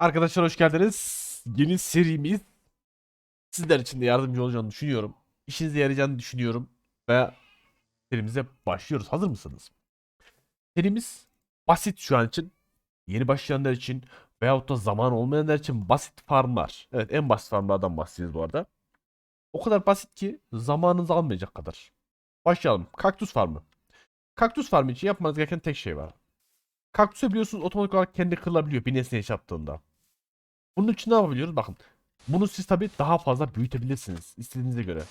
Arkadaşlar hoş geldiniz. Yeni serimiz sizler için de yardımcı olacağını düşünüyorum. İşinize yarayacağını düşünüyorum. Ve serimize başlıyoruz. Hazır mısınız? Serimiz basit şu an için. Yeni başlayanlar için veyahut da zaman olmayanlar için basit farmlar. Evet en basit farmlardan bahsedeceğiz bu arada. O kadar basit ki zamanınızı almayacak kadar. Başlayalım. Kaktüs farmı. Kaktüs farmı için yapmanız gereken tek şey var. Kaktüse biliyorsunuz otomatik olarak kendi kırılabiliyor bir nesne yaşattığında. Bunun için ne yapabiliyoruz? Bakın. Bunu siz tabi daha fazla büyütebilirsiniz. istediğinize göre.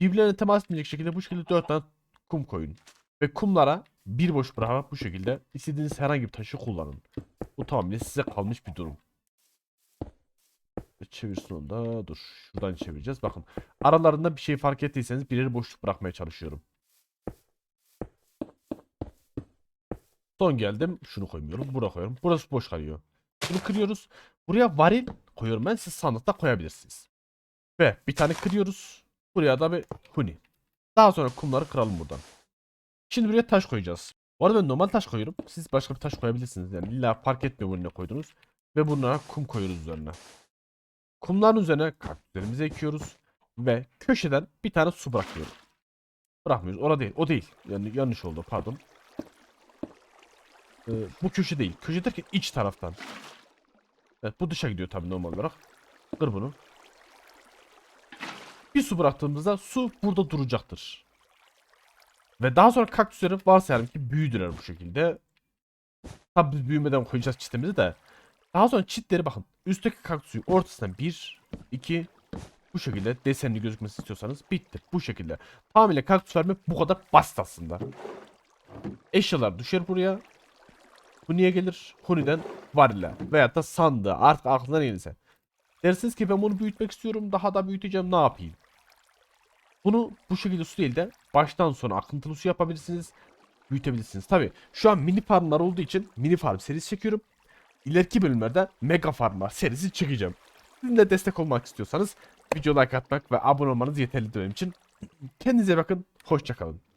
Birbirlerine temas etmeyecek şekilde bu şekilde 4 tane kum koyun. Ve kumlara bir boş bırakarak bu şekilde istediğiniz herhangi bir taşı kullanın. Bu tamamen size kalmış bir durum. Çevirsin onu da. Dur. Şuradan çevireceğiz. Bakın. Aralarında bir şey fark ettiyseniz birer boşluk bırakmaya çalışıyorum. Son geldim. Şunu koymuyorum. Buraya koyuyorum. Burası boş kalıyor. Bunu kırıyoruz. Buraya varil koyuyorum ben. Siz sandıkta koyabilirsiniz. Ve bir tane kırıyoruz. Buraya da bir huni. Daha sonra kumları kıralım buradan. Şimdi buraya taş koyacağız. Bu arada ben normal taş koyuyorum. Siz başka bir taş koyabilirsiniz. Yani illa fark etmiyor bunu ne koydunuz. Ve bunlara kum koyuyoruz üzerine. Kumların üzerine kaktüslerimizi ekiyoruz. Ve köşeden bir tane su bırakıyoruz. Bırakmıyoruz. Orada değil. O değil. Yani yanlış oldu. Pardon. Ee, bu köşe değil. Köşe derken iç taraftan. Evet bu dışa gidiyor tabii normal olarak. Kır bunu. Bir su bıraktığımızda su burada duracaktır. Ve daha sonra kaktüsleri varsayalım ki büyüdüler bu şekilde. Tabii biz büyümeden koyacağız çitimizi de. Daha sonra çitleri bakın. Üstteki kaktüsü ortasından bir, iki, bu şekilde desenli gözükmesi istiyorsanız bitti. Bu şekilde. Tamamıyla kaktüs vermek bu kadar basit aslında. Eşyalar düşer buraya. Bu niye gelir? Huni'den varila veyahut da sandığa artık aklına gelirse. Dersiniz ki ben bunu büyütmek istiyorum daha da büyüteceğim ne yapayım? Bunu bu şekilde su değil de baştan sona akıntılı su yapabilirsiniz. Büyütebilirsiniz. Tabi şu an mini farmlar olduğu için mini farm serisi çekiyorum. İleriki bölümlerde mega farmlar serisi çekeceğim. Sizin de destek olmak istiyorsanız video like atmak ve abone olmanız yeterli benim için. Kendinize bakın. Hoşçakalın.